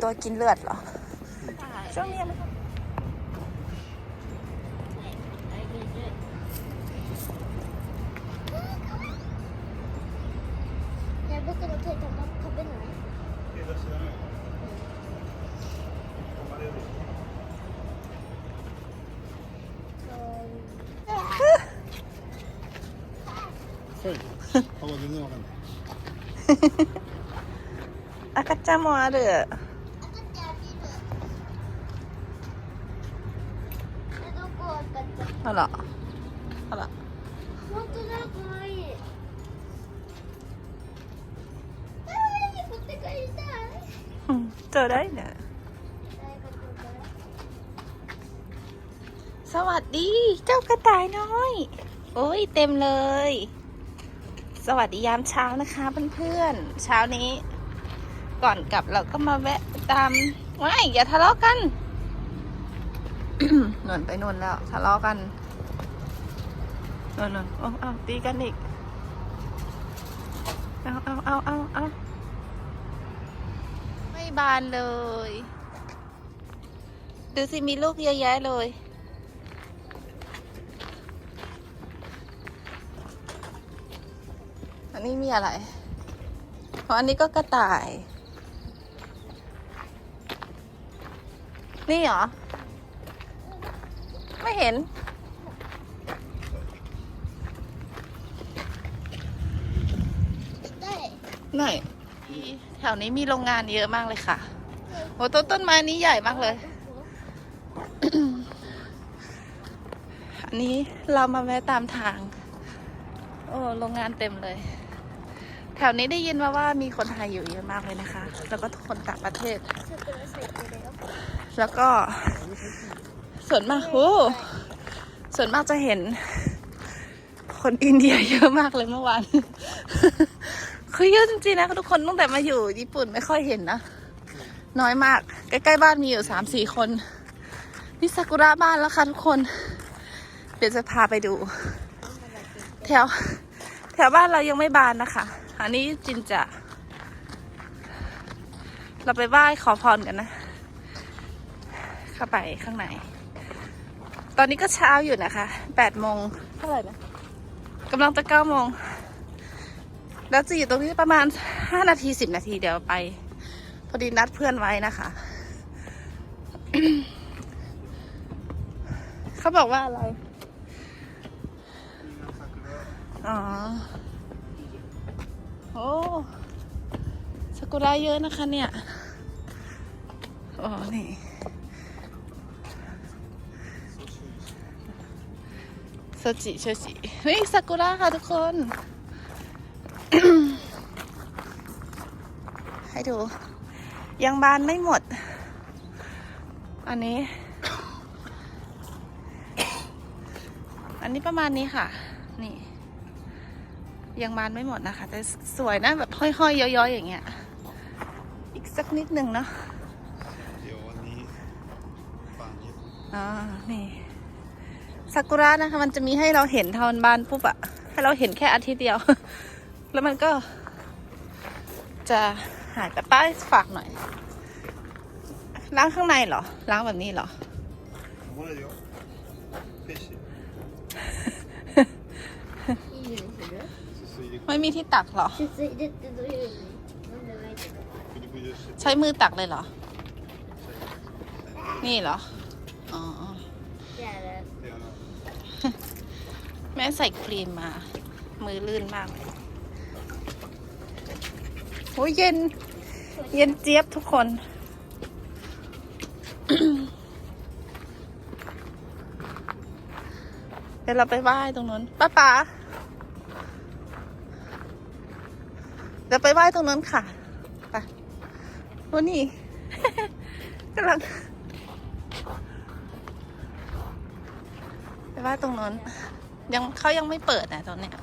ตัวกินเลือดเหรอ ช่วงนี้มัน ね僕の手とか食べない手出しだね。止まれる。そう。顔は全然わかんない。 赤ちゃんもある あらあら本当だ可愛い可愛い持って帰りたい อืมเจอได้เนี่ย 誰か来るから สวัสดี เจ้ากระต่ายน้อย โอ้ยเต็มเลย สวัสดียามเช้านะคะเพื่อนๆ เช้านี้ ก่อนกลับเราก็มาแวะตามว้ายอย่าทะเลาะกัน นวนไปนวนแล้ว ทะเลาะกัน นวนนวนเอาเอาตีกันอีก เอาเอาเอาเอาเอาไม่บานเลย ดูสิมีลูกเยอะแยะเลย อันนี้มีอะไรเพราะอันนี้ก็กระต่าย นี่เหรอ ไม่เห็น痛い ไหนแถวนี้มีโรงงานเยอะมากเลยค่ะโอ้ต้นต้นไม้นี้ใหญ่มากเลย อันนี้เรามาแวะตามทาง โอ้โรงงานเต็มเลย แถวนี้ได้ยินมาว่ามีคนไทยอยู่เยอะมากเลยนะคะ แล้วก็คนต่างประเทศ แล้วก็ส่วนมากโอ้ส่วนมากจะเห็น คนอินเดียเยอะมากเลยเมื่อวาน คือเยอะจริงๆนะทุกคนตั้งแต่มาอยู่ญี่ปุ่นไม่ค่อยเห็นนะ น้อยมาก ใกล้ๆบ้านมีอยู่สามสี่คน นี่ซากุระบ้านแล้วค่ะทุกคน เดี๋ยวจะพาไปดู แถว แถวบ้านเรายังไม่บานนะคะ อันนี้จินจะ เราไปไหว้ขอพรกันนะ เข้าไปข้างใน ตอนนี้ก็เช้าอยู่นะคะแปดโมงเท่าไหร่นะกำลังจะเก้าโมง แล้วจะอยู่ตรงนี้ประมาณห้านาทีสิบนาทีเดี๋ยวไป พอดีนัดเพื่อนไว้นะคะ เขาบอกว่าอะไร อ๋อ โอ้ซากุระเยอะนะคะเนี่ย อ๋อ นี่โซจิโชจิเฮ้ยซากุระค่ะทุกคน ให้ดู ยังบานไม่หมด อันนี้ อันนี้ประมาณนี้ค่ะ นี่ ยังบานไม่หมดนะคะแต่สวยนะแบบห้อยๆย้อยๆอย่างเงี้ย อีกสักนิดหนึ่งเนาะเดี๋ยววันนี้ป่านนี้อ่านี่ซากุระนะคะ มันจะมีให้เราเห็นทอนบานปุ๊บอะให้เราเห็นแค่อาทิตย์เดียว แล้วมันก็จะ หายแต่ป้าฝากหน่อย ล้างข้างในเหรอ ล้างแบบนี้เหรอ ไม่มีที่ตักเหรอ ใช้มือตักเลยเหรอ นี่เหรอ อ๋อ แม่ใส่ครีมมา มือลื่นมากเลย อ้ยเย็น เย็นเจี๊ยบทุกคน เดี๋ยวเราไปไหว้ตรงนู้นป้าป๋าเดี๋ยวไปไหว้ตรงนู้นค่ะไปวันนี้กำลังไปไหว้ตรงนู้นยังเขายังไม่เปิดนะตอนเนี้ย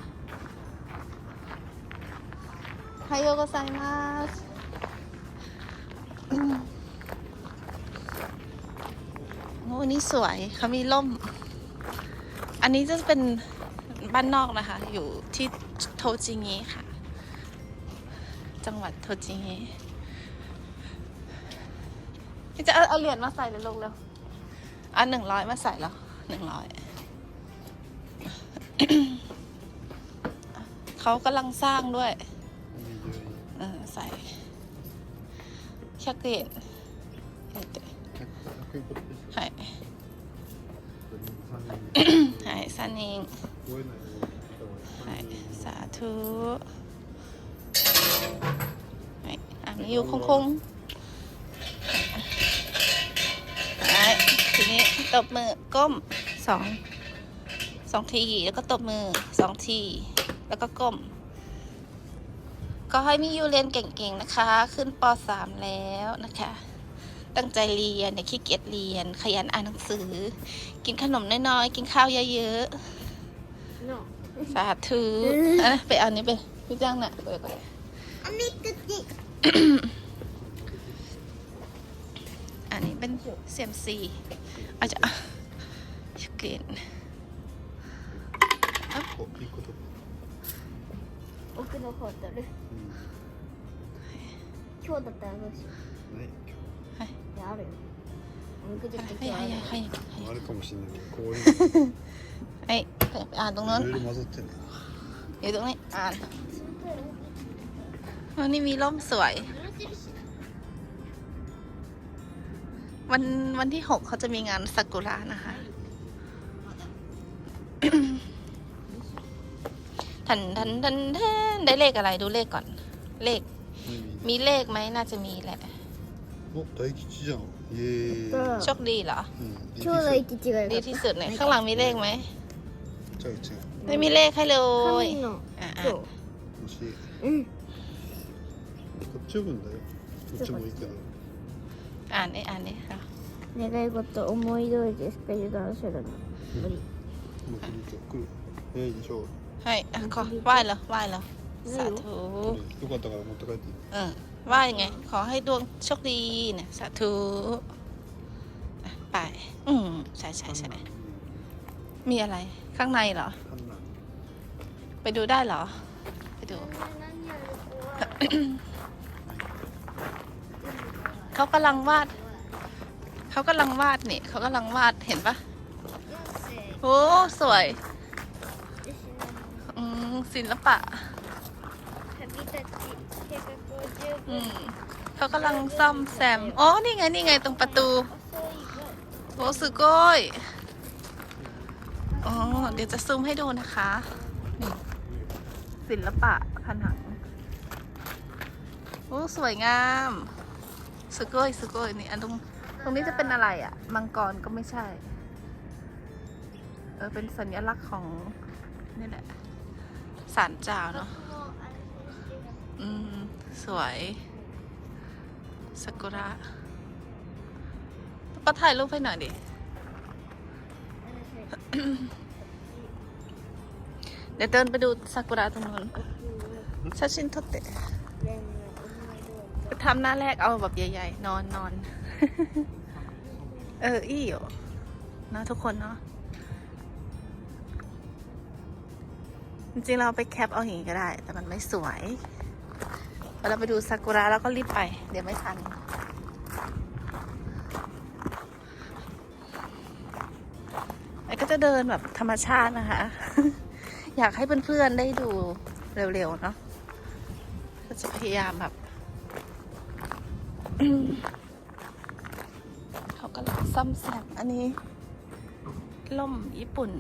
ไฮโยโกไซมาสอืมโอ้นนี้สวยเขามีร่ม อันนี้จะเป็นบ้านนอกนะคะ อยู่ที่โทจิงิค่ะ จังหวัดโทจิงิจะเอาเอาเหรียญมาใส่เลยลงเร็วอันหนึ่งร้อยมาใส่แล้วหนึ่งร้อยเขากำลังสร้างด้วย เออใส่ชักเกตเอ็ด 100円取って はい 3人 はいサニン覚えないはいสาธุはいอ่ะมีอยู่คงคงๆはいทีนี้ตบมือก้มสองสองทีแล้วก็ตบมือสองทีแล้วก็ก้ม ก็ให้มีอยู่เรียนเก่งๆนะคะ ขึ้นป .3 แล้วนะคะ ตั้งใจเรียนอย่าขี้เกียจเรียน ขยันอ่านหนังสือ กินขนมน้อยๆ กินข้าวเยอะๆ สาธุอะไปเอานนี้ไปพี่จ้างน่ะไปไปอันนี้กจิอันนี้เป็นเซียมซีอาจจะกลิ่น 奥の方取る今日だったらどうしようんないういやあるよおみくじってはい今日あるはいはいはいあるかもしれないけどこういうはいไปอ่านตรงนั้น のいろいろ混ざってんだ อยู่ตรงนี้อ่านวันนี้มีร่มสวย วันวันที่หกเขาจะมีงานซากุระนะคะ ทันทันทันทันได้เลขอะไรดูเลขก่อน เลข มีเลขไหมน่าจะมีแหละ お大吉じゃんイエーイ、うん โชคดีเหรอ うん、今日の位置違い ดี が ที่สุดเนี่ยข้างหลังมีเลขไหม ちゃうちゃう ไม่มีเลขให้เลย 神の อ่ะ 今 อ่ะ 欲しい日うんこっち読むんだよこっちもいいけど อ่านได้อ่านได้ค่ะ 願い事思い通りですか油断するの無理もう来る来る早いでしょ ใ ห้อ่ะขอไหว้เหรอไหว้เหรอสาธุ これよかったから持って帰っていい เออว่ายังไง ขอให้ดวงโชคดีเนี่ยสาธุอ่ะไป อืมใช่ใช่ใช่ うん มีอะไร ข้างในเหรอ 観覧 ไปดูได้เหรอ ไปดู เขากำลังวาด เขากำลังวาดนี่เขากำลังวาดเห็นปะโอ้สวย อืม ศิลปะอืมเขากำลังซ่อมแซม อ๋อ นี่ไง นี่ไง ตรงประตูโอสุโก้ยอ๋อ เดี๋ยวจะซูมให้ดูนะคะนี่ศิลปะผนังโอ้สวยงาม สุโก้ยสุโก้ยนี่อันตรงตรงนี้จะเป็นอะไรอะ่ะ มังกรก็ไม่ใช่ เออ เป็นสัญลักษณ์ของนี่แหละ ศาลเจ้าเนาะอืม สวยซากุระป้าถ่ายรูปให้หน่อยดิ เดี๋ยวเดินไปดูซากุระตรงนู้นชาชินโทเตะทำหน้าแรกเอาแบบใหญ่ ๆ นอนนอน เออ อี้อยู่นะทุกคนเนาะ จริงเราไปแคปเอาอย่างนี้ก็ได้ แต่มันไม่สวยเวลาไปดูซากุระแล้วก็รีบไป เดี๋ยวไม่ทันไอ้ก็จะเดินแบบธรรมชาตินะคะ อยากให้เพื่อนๆได้ดูเร็วๆเนาะก็จะพยายามแบบเขาก็ซ่อมแซมอันนี้ล่มญี่ปุ่น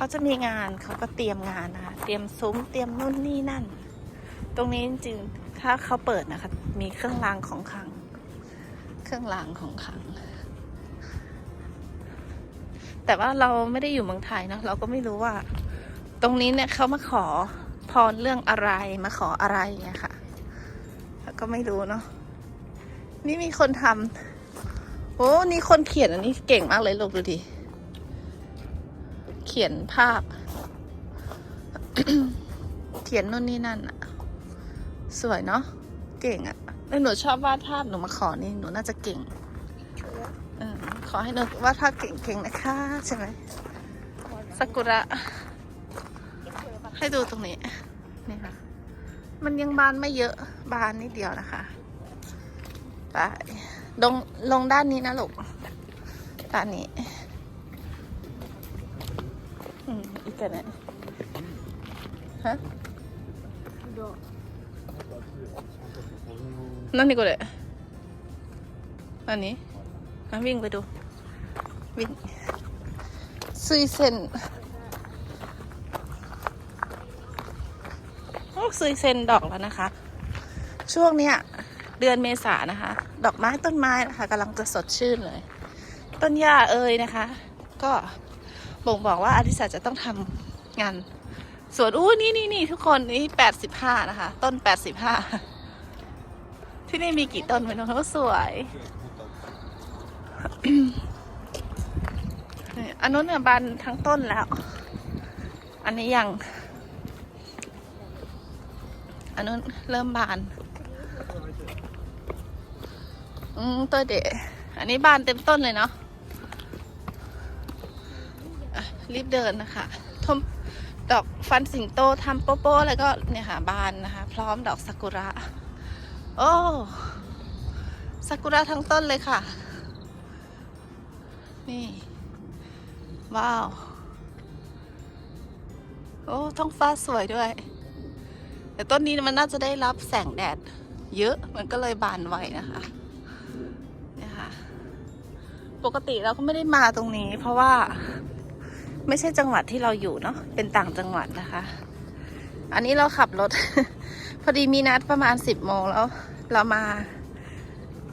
เขาจะมีงานเขาก็เตรียมงานนะคะ เตรียมซุ้มเตรียมนู่นนี่นั่น ตรงนี้จริงๆถ้าเขาเปิดนะคะ มีเครื่องรางของขลัง เครื่องรางของขลัง แต่ว่าเราไม่ได้อยู่เมืองไทยนะเราก็ไม่รู้ว่า ตรงนี้เนี่ยเขามาขอพรเรื่องอะไรมาขออะไรเงี้ยค่ะแล้วก็ไม่รู้เนาะนี่มีคนทำโอ้นี่คนเขียนอันนี้เก่งมากเลยลูกดูดิ เขียนภาพ เขียนนู่นนี่นั่นอะสวยเนาะเก่งอะแล้วหนูชอบวาดภาพหนูมาขอนี่หนูน่าจะเก่งออขอให้หนูวาดภาพเก่งๆนะคะ ใช่ไหมซากุระ ให้ดูตรงนี้นี่ค่ะ มันยังบานไม่เยอะบานนิดเดียวนะคะไปลงลงด้านนี้นะลูกด้านนี้ อืม อี กกันเนี่ยฮะ どう何これ何อ่ะวิ่งไปดู วิ่งซุยเซนโอ้ซุยเซนดอกแล้วนะคะ ช่วงเนี้ย เดือนเมษานะคะ ดอกไม้ต้นไม้นะคะกำลังจะสดชื่นเลย ต้นหญ้าเอ่ยนะคะ ก็ บ่งบอกว่าอธิษาจะต้องทำงานสวนอู้นี่นี่นี่ทุกคนนี่แปดสิบห้านะคะ ต้นแปดสิบห้าที่นี่มีกี่ต้นไม่รู้เขาสวยอันนู้นเนี่ยบานทั้งต้นแล้ว อันนี้ยัง อันนู้นเริ่มบาน อืมตัวเดะอันนี้บานเต็มต้นเลยเนาะอะ รีบเดินนะคะทมดอกฟันสิงโตทำโป๊ะๆแล้วก็เนี่ยค่ะบานนะคะ พร้อมดอกซากุระ โอ้ซากุระทั้งต้นเลยค่ะ นี่ ว้าว โอ้ท้องฟ้าสวยด้วย แต่ต้นนี้มันน่าจะได้รับแสงแดด เยอะมันก็เลยบานไวนะคะเนี่ยค่ะ ปกติเราก็ไม่ได้มาตรงนี้ เพราะว่า ไม่ใช่จังหวัดที่เราอยู่เนาะเป็นต่างจังหวัดนะคะ อันนี้เราขับรถ พอดีมีนัดประมาณสิบโมงแล้ว เรามา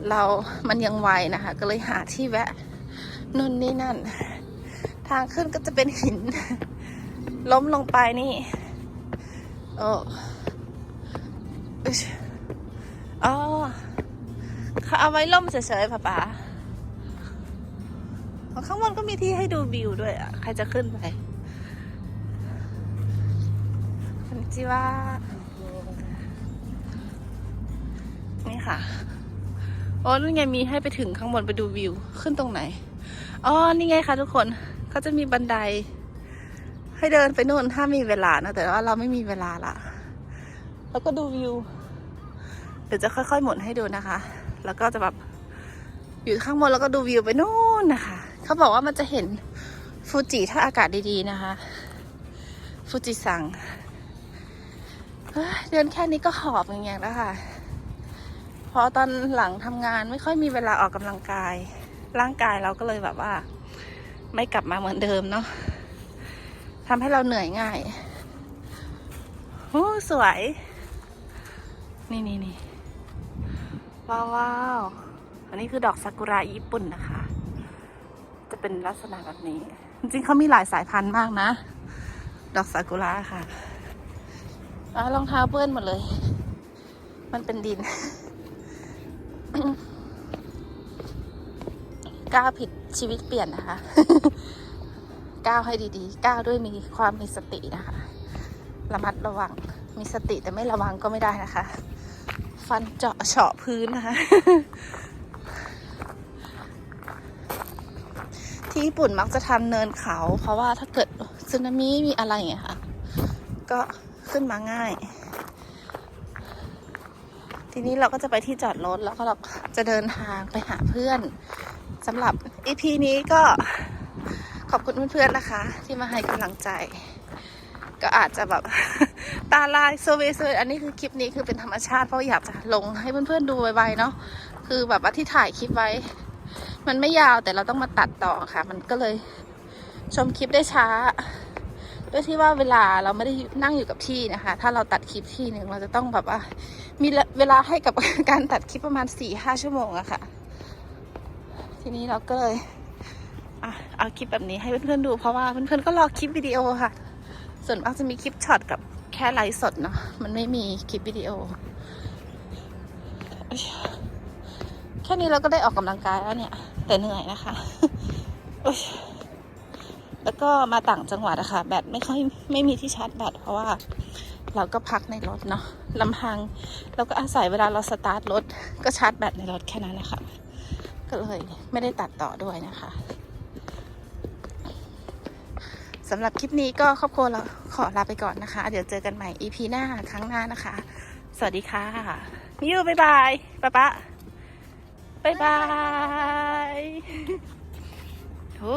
เรามันยังไวนะคะ ก็เลยหาที่แวะนู่นนี่นั่น ทางขึ้นก็จะเป็นหิน ล้มลงไปนี่โอ้อึ๊ชอ๋อเขาเอาไว้ล่มเฉยๆป่ะป๊า ข้างบนก็มีที่ให้ดูวิวด้วยอะ ใครจะขึ้นไปคุณจิว่านี่ค่ะ โอ้นี่ไงมีให้ไปถึงข้างบนไปดูวิว ขึ้นตรงไหน อ๋อ นี่ไงคะทุกคนเขาจะมีบันได ให้เดินไปนู่นถ้ามีเวลานะ แต่ว่าเราไม่มีเวลาละ แล้วก็ดูวิว เดี๋ยวจะค่อยๆ หมุนให้ดูนะคะ แล้วก็จะแบบอยู่ข้างบนแล้วก็ดูวิวไปนู่นนะคะ เขาบอกว่ามันจะเห็นฟูจิถ้าอากาศดีๆนะคะ ฟูจิซังเฮ้ยเดินแค่นี้ก็หอบอย่างเงี้ยแล้วค่ะ พอตอนหลังทำงานไม่ค่อยมีเวลาออกกำลังกาย ร่างกายเราก็เลยแบบว่า ไม่กลับมาเหมือนเดิมเนาะทำให้เราเหนื่อยง่ายโอ้สวย นี่นี่นี่ว้าวว้าวอันนี้คือดอกซากุระญี่ปุ่นนะคะ จะเป็นลักษณะแบบนี้ จริงๆเขามีหลายสายพันธุ์มากนะ ดอกซากุระค่ะรองเท้าเปื้อนหมดเลย มันเป็นดิน ก้าวผิดชีวิตเปลี่ยนนะคะ ก้าวให้ดีๆ ก้าวด้วยมีความมีสตินะคะ ระมัดระวัง มีสติแต่ไม่ระวังก็ไม่ได้นะคะ ฟันเจาะเฉาะพื้นนะคะ ที่ญี่ปุ่นมักจะทำเนินเขา เพราะว่าถ้าเกิดสึนามิมีอะไรอย่างเงี้ยค่ะ ก็ขึ้นมาง่าย ทีนี้เราก็จะไปที่จอดรถแล้วก็เราจะเดินทางไปหาเพื่อนสำหรับ EP นี้ก็ขอบคุณเพื่อนๆนะคะ ที่มาให้กำลังใจ ก็อาจจะแบบตาลายโซเวโซอันนี้คือคลิปนี้คือเป็นธรรมชาติเพราะอยากจะลงให้เพื่อนๆดูไวๆเนาะคือแบบว่าที่ถ่ายคลิปไว้ มันไม่ยาวแต่เราต้องมาตัดต่อค่ะ มันก็เลยชมคลิปได้ช้าด้วยที่ว่าเวลาเราไม่ได้นั่งอยู่กับที่นะคะ ถ้าเราตัดคลิปที่หนึ่งเราจะต้องแบบว่า มีเวลาให้กับการตัดคลิปประมาณสี่ห้าชั่วโมงอะค่ะ ทีนี้เราก็เลยเอาคลิปแบบนี้ให้เพื่อนๆดูเพราะว่าเพื่อนๆก็รอคลิปวิดีโอค่ะ ส่วนมากจะมีคลิปช็อตกับแค่ไลฟ์สดเนาะมันไม่มีคลิปวิดีโอ แค่นี้เราก็ได้ออกกำลังกายแล้วเนี่ย แต่เหนื่อยนะคะ แล้วก็มาต่างจังหวัดอะค่ะแบตไม่ค่อยไม่มีที่ชาร์จแบตเพราะว่าเราก็พักในรถเนาะลำพังเราก็อาศัยเวลาเราสตาร์ทรถ ก็ชาร์จแบตในรถแค่นั้นนะคะก็เลยไม่ได้ตัดต่อด้วยนะคะสำหรับคลิปนี้ก็ครอบครัวเราขอลาไปก่อนนะคะ เดี๋ยวเจอกันใหม่ EP หน้าครั้งหน้านะคะ สวัสดีค่ะมิยูบายบายป๊าป๊าบายบาย โอ้